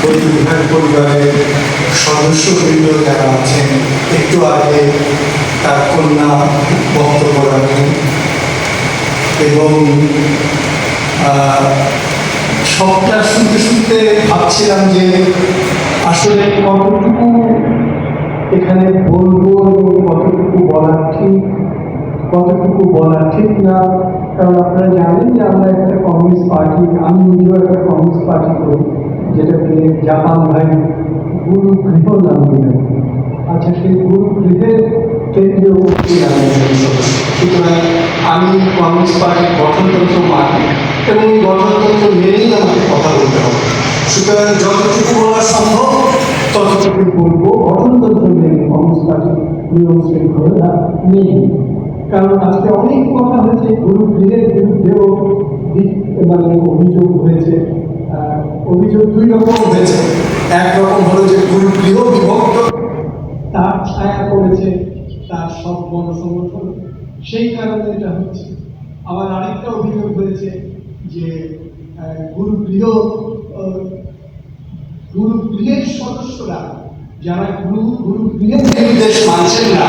বৈদ্যুতিক পরিবারের সদস্যবৃন্দ যারা আছেন, একটু আগে তার কন্যা বক্তব্য রাখেন। এবং সবটা শুনতে শুনতে ভাবছিলাম যে আসলে কতটুকু এখানে বলব এবং কতটুকু বলা ঠিক, কতটুকু বলা ঠিক না? কারণ আপনারা জানেন যে আমরা একটা কমিউনিস্ট পার্টি, আমি নিজেও একটা কমিউনিস্ট পার্টি করি। যেটাকে জাপান ভাই গুরু গৃহ নাম দিলেন। আচ্ছা সেই গুরু গৃহের আমি কমিউনিস্ট পার্টির গঠনতন্ত্র মানি এবং এই গঠনতন্ত্র মেনেই আমাকে কথা বলতে হবে। সুতরাং যতটুকু বলা সম্ভব ততটুকু বলব, গঠনতন্ত্র মেনে কমিউনিস্ট পার্টির নিয়ম শৃঙ্খলা নেই। কারণ আজকে অনেক কথা হয়েছে, গুরু গৃহের বিরুদ্ধেও মানে অভিযোগ হয়েছে। অভিযোগ দুই রকম হয়েছে। একরকম হলো যে গুরু গৃহ বিভক্ত। তার ছায়া পড়েছে তার সব গণসংগঠন সেই কারণে এটা হচ্ছে। আবার আরেকটা অভিযোগ হয়েছে যে গুরু গৃহ গুরু গৃহের সদস্যরা যারা গুরু গুরু গৃহের নির্দেশ মানছেন না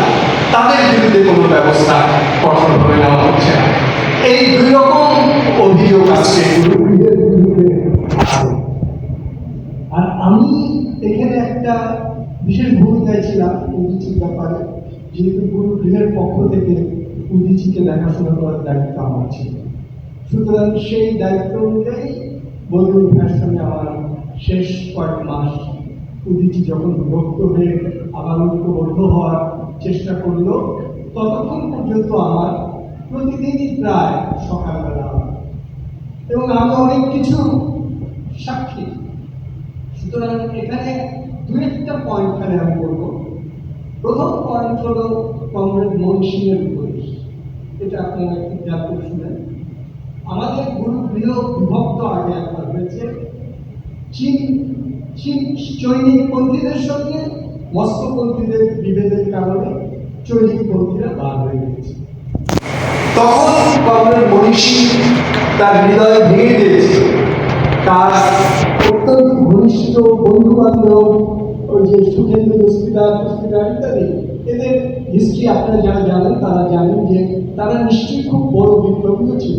তাদের বিরুদ্ধে কোনো ব্যবস্থা কঠোরভাবে নেওয়া হচ্ছে না। এই দুই রকম অভিযোগ আজকে গুরু গৃহের বিরুদ্ধে আছে আর আমি এখানে একটা বিশেষ ভূমিকায় ছিলাম উদিচির ব্যাপারে। যেহেতু গুরু গৃহের পক্ষ থেকে উদিচিকে দেখাশোনা করার দায়িত্ব আমার ছিল। সুতরাং সেই দায়িত্ব অনুযায়ী বৈদ্যুতিক ফ্যাশনে আমার শেষ কয়েক মাস উদিচি যখন বিভক্ত হয়ে আবার ঐক্যবদ্ধ হওয়ার চেষ্টা করল, ততক্ষণ পর্যন্ত আমার প্রতিদিনই প্রায় সকালবেলা এবং আমি অনেক কিছু সাক্ষী। সুতরাং এখানে একটা পয়েন্ট খানে আমি বলব। প্রথম পয়েন্ট হলো কংগ্রেস মনীষীর উপদেশ। এটা আপনারা একটু খেয়াল করে আমাদের গুরু গৃহ বিভক্ত আগে একবার হয়েছে। চীন চীন চৈনিক পন্থীদের সঙ্গে মস্কোপন্থীদের বিভেদের কারণে চৈনিক পন্থীরা বার হয়ে গেছে তখন কংগ্রেস মনীষী তার হৃদয় ভেঙে দিয়েছে। তার অত্যন্ত ঘনিষ্ঠ বন্ধু বান্ধব ওই যে দস্তিদার দস্তিদার ইত্যাদি এদের হিস্ট্রি আপনারা যারা জানেন তারা জানেন যে তারা নিশ্চয়ই খুব বড় বিপ্লবীও ছিল।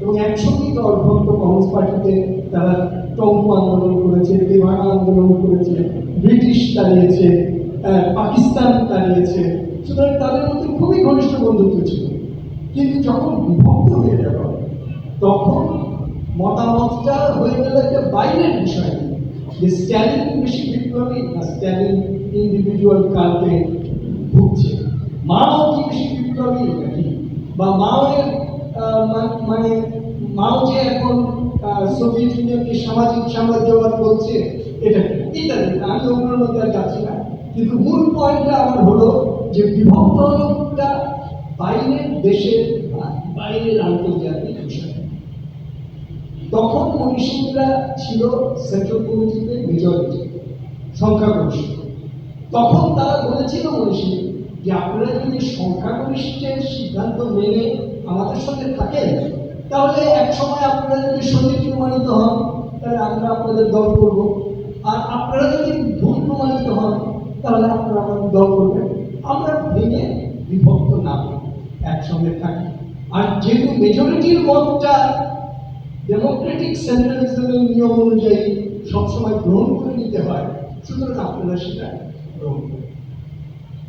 এবং একসঙ্গেই দলভক্ত কমিউনিস্ট পার্টিতে তারা টঙ্কু আন্দোলন করেছে দেওয়ানা আন্দোলন করেছে ব্রিটিশ তাড়িয়েছে আহ, পাকিস্তান তাড়িয়েছে সুতরাং তাদের মধ্যে খুবই ঘনিষ্ঠ বন্ধুত্ব ছিল। কিন্তু যখন বিভক্ত হয়ে গেল তখন মতামতটা হয়ে গেল একটা বাইরের বিষয় স্ট্যালিন বেশি বিপ্লবী না স্ট্যালিন ইন্ডিভিজুয়াল কালকে ভুগছে। মাও কি বেশি বিপ্লবী নাকি বা মাওয়ের মানে মাও যে এখন সোভিয়েত ইউনিয়নকে সামাজিক সাম্রাজ্যবাদ বলছে এটা ইত্যাদি। আমি ওগুলোর মধ্যে আর যাচ্ছি না। কিন্তু মূল পয়েন্টটা আমার হলো যে বিভক্ত বাইরের দেশের বা বাইরের আন্তর্জাতিক বিষয় মনীষীরা ছিল সেন্ট্রাল মেজরিটি, সংখ্যাগরিষ্ঠ। তখন তারা বলেছিল মনীষী যে আপনারা যদি সংখ্যাগরিষ্ঠের সিদ্ধান্ত মেনে আমাদের সঙ্গে থাকেন, তাহলে এক সময় আপনারা যদি সঠিক প্রমাণিত হন, তাহলে আমরা আপনাদের দল করব। আর আপনারা যদি ভুল প্রমাণিত হন, তাহলে আপনারা আমাদের দল করবেন। আমরা ভেঙে বিভক্ত না একসঙ্গে থাকি। আর যেহেতু মেজরিটির মতটা ডেমোক্রেটিক সেন্ট্রালিজমের নিয়ম অনুযায়ী সবসময় গ্রহণ করে নিতে হয়, সুতরাং আপনারা সেটা গ্রহণ করুন।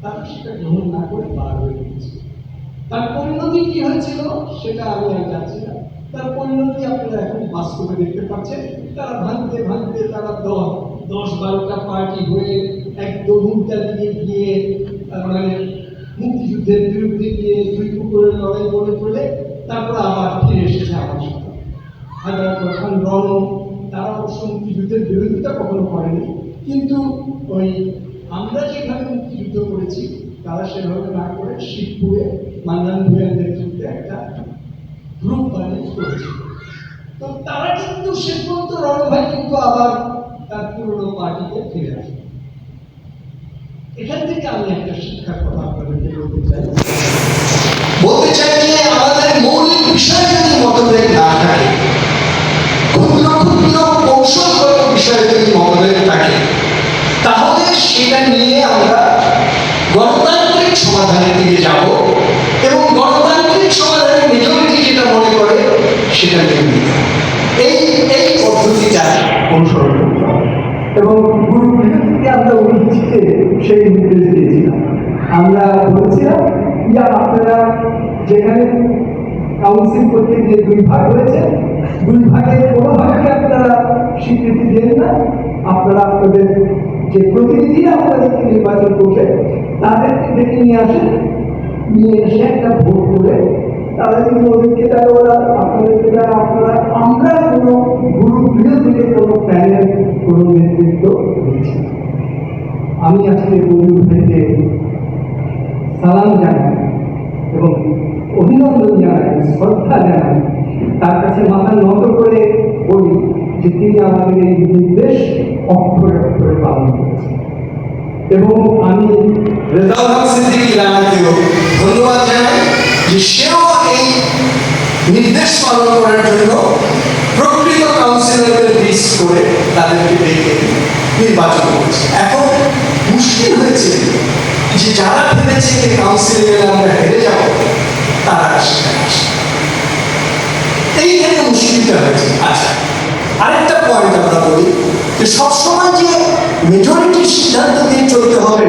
তারা সেটা গ্রহণ না করে বার হয়ে গেছে তার পরিণতি কি হয়েছিল সেটা আমি আর যাচ্ছি না। তার পরিণতি আপনারা এখন বাস্তবে দেখতে পাচ্ছেন। তারা ভাঙতে ভাঙতে তারা দশ দশ বারোটা পার্টি হয়ে এক দমুকটা দিয়ে গিয়ে মানে মুক্তিযুদ্ধের বিরুদ্ধে গিয়ে দুই কুকুরের লড়াই করে ফেলে তারপর আবার ফিরে এসেছে আমার হাজার প্রধান রণ তারা অবশ্য মুক্তিযুদ্ধের বিরোধিতা কখনো করেনি। কিন্তু ওই আমরা যেভাবে মুক্তিযুদ্ধ করেছি, তারা সেভাবে না করে শিবপুরে, মান্নান ভূয়ার নেতৃত্বে একটা গ্রুপ বানিয়ে করেছিল। তো তারা কিন্তু শেষ পর্যন্ত রণভাই কিন্তু আবার তার পুরনো পার্টিতে ফিরে আসে। এখান থেকে আমি একটা শিক্ষার কথা আপনাদেরকে বলতে চাই। বলতে চাই যে আমাদের মৌলিক বিষয় যদি মতভেদ না সেটা নিয়ে আমরা গণতান্ত্রিক সমাধানের দিকে যাব এবং গণতান্ত্রিক সমাধানের মেজরিটি যেটা মনে করে সেটা নিয়ে এই এই পদ্ধতিটা অনুসরণ করতে হবে। এবং গুরু আমরা অভিজিৎকে সেই নির্দেশ দিয়েছিলাম। আমরা বলেছিলাম যে আপনারা যেখানে কাউন্সিল করতে গিয়ে দুই ভাগ হয়েছে, দুই ভাগের কোনো ভাগকে আপনারা স্বীকৃতি দেন না। আপনারা আপনাদের যে প্রতিনিধি আপনাদেরকে নির্বাচন করবে তাদেরকে ডেকে নিয়ে আসেন। নিয়ে এসে একটা ভোট করে তারা যদি ওদেরকে ওরা? আপনাদেরকে তারা আপনারা? আমরা কোনো গুরু থেকে কোনো প্যানেল কোনো নেতৃত্ব দিচ্ছি আমি আজকে গুরু থেকে সালাম জানাই এবং অভিনন্দন জানাই, শ্রদ্ধা জানাই। তার কাছে মাথা নত করে বলি যে তিনি আমাদের এই নির্দেশ অক্ষরে অক্ষরে পালন করেছেন এবং আমি রেজাউল ধন্যবাদ জানাই যে সেও এই নির্দেশ পালন করার জন্য প্রকৃত কাউন্সিলরদের লিস্ট করে তাদেরকে ডেকে নির্বাচন এখন মুশকিল হয়েছে যে যারা ভেবেছে যে কাউন্সিলে আমরা হেরে যাব, তারা আসে এইখানে মুশকিলটা হয়েছে। আচ্ছা আরেকটা পয়েন্ট আমরা বলি যে সবসময় যে মেজরিটির সিদ্ধান্ত দিয়ে চলতে হবে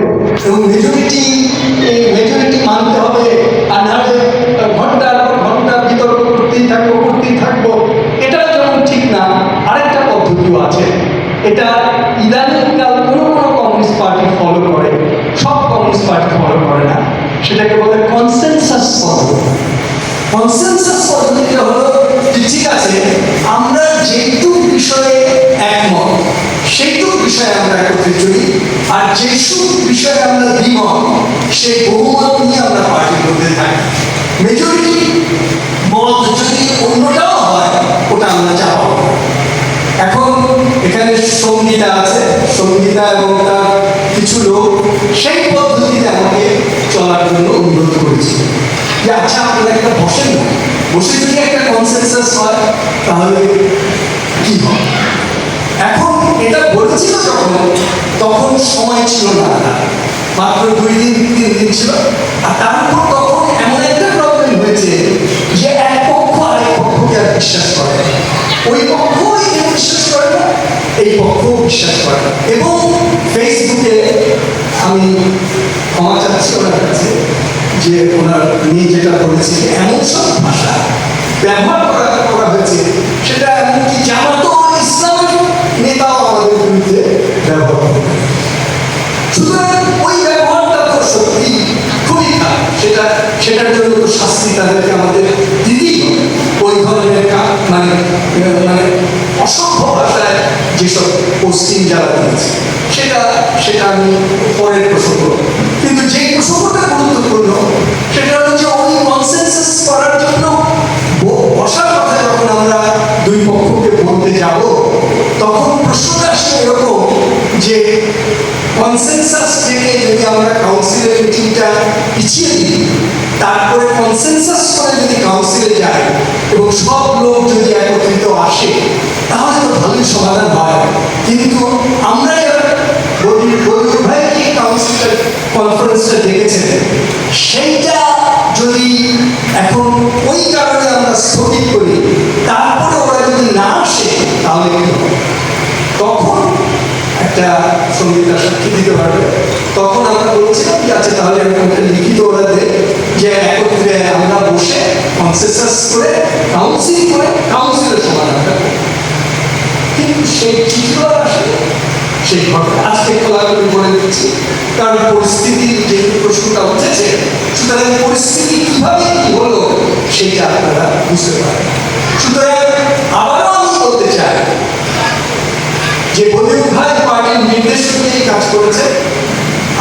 এবং মেজরিটি মেজরিটি মানতে হবে, আর নাহলে ঘণ্টার পর ঘণ্টা বিতর্ক করতেই থাকব করতেই থাকব, এটা যেমন ঠিক না, আরেকটা পদ্ধতিও আছে। এটা ইদানিংকাল কোনো কোনো কমিউনিস্ট পার্টি ফলো করে, সব কমিউনিস্ট পার্টি ফলো করে না। সেটাকে যেসব বিষয়ে আমরা দ্বিমত সেই বহুমত নিয়ে আমরা পার্টির মধ্যে থাকি। মেজরিটি মত যদি অন্যটাও হয়, ওটা আমরা না। এখন এখানে সঙ্গীতা আছে। সঙ্গীতা এবং তার কিছু লোক সেই পদ্ধতিতে আমাকে চলার জন্য অনুরোধ করেছিল যে আচ্ছা আপনারা একটা বসেন না। বসে যদি একটা কনসেন্সাস হয়, তাহলে কি হয় এটা বলেছিল যখন, তখন সময় ছিল না। মাত্র দুই দিন, তিন দিন ছিল। আর তারপর তখন এমন একটা প্রবলেম হয়েছে যে এক পক্ষ আরেক পক্ষকে আর বিশ্বাস করে ওই পক্ষ একে বিশ্বাস করে না, এই পক্ষ বিশ্বাস করে না। এবং ফেসবুকে আমি ক্ষমা চাচ্ছি ওনার কাছে যে ওনার নিয়ে যেটা বলেছে এমন সব ভাষা ব্যবহার করা করা হয়েছে। সেটা এমনকি জামাত ইসলামের নেতাও আমাদের বিরুদ্ধে ব্যবহার করে সুতরাং ওই ব্যবহারটা তো সত্যি খুবই খারাপ সেটা সেটার জন্য তো শাস্তি তাদেরকে আমাদের দিতেই ওই ধরনের মানে মানে অসভ্য ভাষায় যেসব পশ্চিম যারা দিয়েছে সেটা সেটা আমি পরের প্রসঙ্গ কিন্তু যে প্রসঙ্গটা গুরুত্বপূর্ণ, সেটা যে ওই কনসেনসাস করার জন্য বসার কথা যখন আমরা দুই পক্ষকে বলতে যাব, তখন প্রশ্নটা আসে এরকম যে কনসেনসাস থেকে যদি আমরা কাউন্সিলের মিটিংটা পিছিয়ে দিই তারপরে কনসেনসাস করে যদি কাউন্সিলে যায় এবং সব লোক যদি একত্রিত আসে, তাহলে তো ভালোই সমাধান হয়। কিন্তু আমরা ভাই যে কাউন্সিলের কনফারেন্সটা দেখেছেন, সেইটা যদি এখন ওই কারণে আমরা স্থগিত করি, তারপরে ওরা যদি না আসে, তাহলে তখন একটা সঙ্গীতা সাক্ষী দিতে পারবে? তখন আমরা বলছিলাম যে আছে, তাহলে এরকম একটা লিখিত ওরা দে যে একত্রে আমরা বসে কনসেসাস করে কাউন্সিল করে কাউন্সিলের সমাধানটা করি। কিন্তু সেই আর আসে সেই ঘটনা আজকে খোলাখুলি বলে দিচ্ছি, কারণ পরিস্থিতি যে প্রশ্নটা উঠেছে, সুতরাং পরিস্থিতি কীভাবে কি হলো সেইটা আপনারা বুঝতে পারেন সুতরাং আবারও আমি বলতে চাই যে বদিউল ভাই পার্টির নির্দেশ অনুযায়ী কাজ করেছে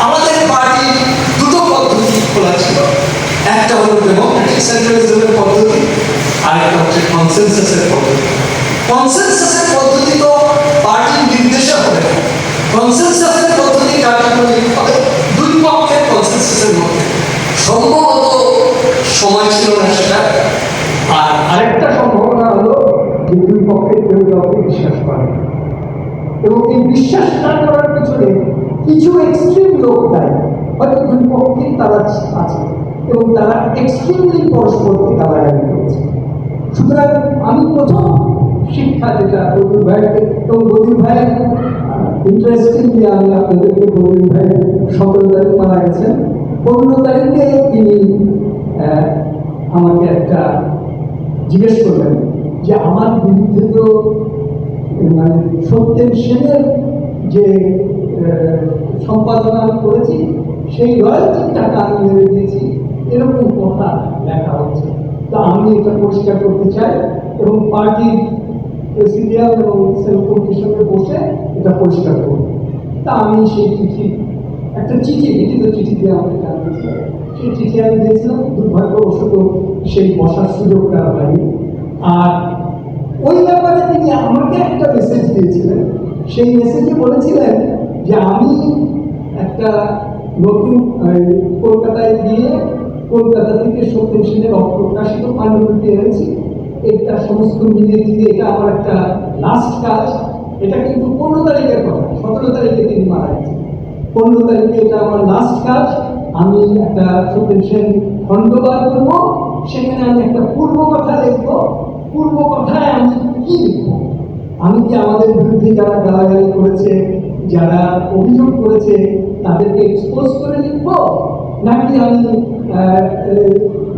আমাদের পার্টির দুটো পদ্ধতি খোলা ছিল। একটা হলো ডেমোক্রেটিক সেন্ট্রালিজমের পদ্ধতি আর একটা হচ্ছে কনসেনসাসের পদ্ধতি। কনসেনসাসের পদ্ধতি তো পার্টির নির্দেশে হবে। না কনসেনসাসের পদ্ধতি কার্যকরী হবে দুই পক্ষের কনসেনসাসের মধ্যে। সম্ভবত সময় ছিল না সেটা। আর আরেকটা সম্ভাবনা হলো যে দুই পক্ষে কেউ কাউকে বিশ্বাস করে এবং এই বিশ্বাস না করার পিছনে কিছু এক্সট্রিম লোক দায়ী হয়তো দুই পক্ষেই তারা আছে এবং তারা এক্সট্রিমলি পরস্পরকে গালাগালি করেছে। সুতরাং আমি প্রথম শিক্ষা যেটা বদুর ভাইকে, এবং বদুর ভাই ইন্টারেস্টিংলি আমি আপনাদেরকে বদুর ভাই, সতেরো তারিখ মারা গেছেন। পনেরো তারিখে তিনি আমাকে একটা জিজ্ঞেস করলেন যে আমার বিরুদ্ধে তো মানে সত্যেন সেনের যে সম্পাদনা করেছি, সেই রয়্যালটির টাকা আমি মেরে দিয়েছি। এরকম কথা লেখা হচ্ছে। তা আমি এটা পরিষ্কার করতে চাই এবং পার্টির প্রেসিডিয়াম এবং সেলফোনটির সঙ্গে বসে এটা পরিষ্কার করব। তা আমি সেই চিঠি, একটা চিঠি, লিখিত চিঠি দিয়ে আমাকে জানিয়েছিল সেই চিঠি আমি দিয়েছিলাম, দুর্ভাগ্যবশত সেই বসার সুযোগটা হয়নি। আর ওই ব্যাপারে তিনি আমাকে একটা মেসেজ দিয়েছিলেন। সেই মেসেজে বলেছিলেন যে আমি একটা নতুন কলকাতায় গিয়ে কলকাতা থেকে সত্যেন সেনের অপ্রকাশিত পাণ্ডুলিপি এনেছি এটা সমস্ত মিলিয়ে দিয়ে এটা আমার একটা লাস্ট কাজ। এটা কিন্তু পনেরো তারিখের কথা, সতেরো তারিখে তিনি মারা গেছেন। পনেরো তারিখে এটা আমার লাস্ট কাজ। আমি একটা সত্যেন সেন খণ্ড বার করব। সেখানে আমি একটা পূর্ব কথা লিখব। পূর্ব কথায় আমি কি লিখব? আমি কি আমাদের বিরুদ্ধে যারা গালাগালি করেছে যারা অভিযোগ করেছে, তাদেরকে এক্সপোজ করে লিখব? নাকি আমি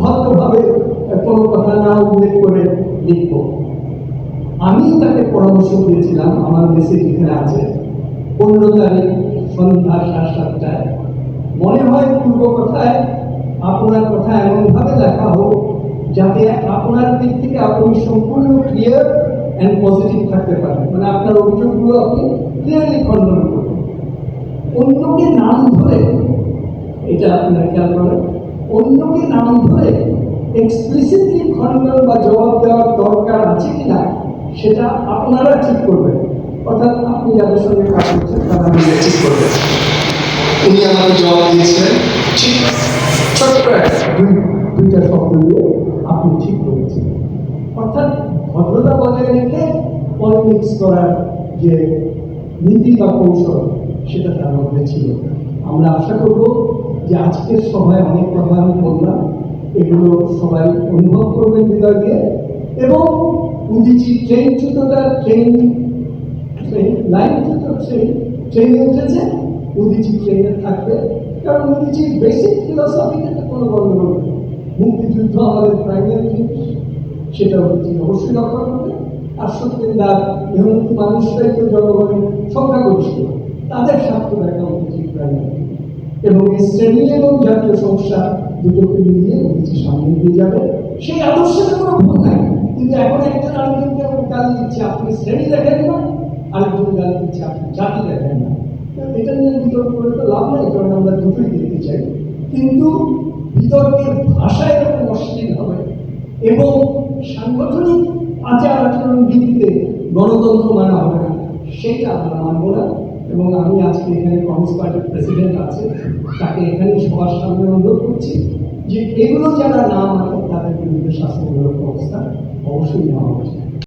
ভদ্রভাবে কোনো কথা না উল্লেখ করে লিখব? আমি তাকে পরামর্শ দিয়েছিলাম, আমার মেসেজ এখানে আছে। পনেরো তারিখ সন্ধ্যা সাতটায়। মনে হয় পূর্ব কথায় আপনার কথা এমনভাবে লেখা হোক, যাতে আপনার দিক থেকে আপনি সম্পূর্ণ ক্লিয়ার অ্যান্ড পজিটিভ থাকতে পারেন মানে আপনার অভিযোগগুলো আপনি ক্লিয়ারলি খণ্ডন করবেন। অন্যকে নাম ধরে এটা আপনারা খেয়াল করেন অন্যকে নাম ধরে এক্সপ্লিসিটলি খণ্ডন বা জবাব দেওয়ার দরকার আছে কিনা সেটা আপনারা ঠিক করবেন। অর্থাৎ আপনি যাদের সঙ্গে কাজ করছেন তারা মিলে ঠিক করবেন। উনি আমাকে জবাব দিয়েছিলেন ঠিক ছোট্ট দুইটা শব্দ দিয়ে আপনি ঠিক করেছেন। পলিটিক্স করার যে নীতি বা কৌশল, সেটা তার মধ্যে ছিল। আমরা আশা করব যে আজকের সভায় অনেক কথা আমি বললাম। এগুলো সবাই অনুভব করবেন হৃদয় দিয়ে এবং উদিচি ট্রেন চ্যুতটা ট্রেন লাইন চ্যুত ট্রেন, ট্রেনে উঠেছে, উদিচি ট্রেনে থাকবে। কারণ উদিচির বেসিক ফিলসফিতে তো কোনো গণ্ডগোল নেই। মুক্তিযুদ্ধ আমাদের প্রাইমারি জিনিস সেটা হচ্ছে অবশ্যই রক্ষা করবে আর সত্যেন দার মেহনতি মানুষরাই তো জনগণের সংখ্যাগরিষ্ঠ। তাদের স্বার্থ দেখা উচিত এবং এই শ্রেণি এবং জাতীয় সমস্যা দুটোকে মিলিয়ে উচিত সামনে এগিয়ে যাবে। সেই আদর্শের কোনো ভুল নাই। কিন্তু এখন একজন আরেকজনকে গালি দিচ্ছে, আপনি শ্রেণি দেখেন না। আরেকজন গালি দিচ্ছে, আপনি জাতি দেখেন না। এটা নিয়ে বিতর্ক করে তো লাভ নাই, কারণ আমরা দুটোই দেখতে চাই। কিন্তু বিতর্কের ভাষা এরকম অশ্লীল হবে এবং সাংগঠনিক আচার আচরণ ভিত্তিতে গণতন্ত্র মানা হবে না, সেটা আমরা মানব না। এবং আমি আজকে এখানে কংগ্রেস পার্টির প্রেসিডেন্ট আছে, তাকে এখানে সবার সামনে অনুরোধ করছি যে এগুলো যারা না মানে তাদের বিরুদ্ধে শাসনমূলক ব্যবস্থা অবশ্যই নেওয়া উচিত।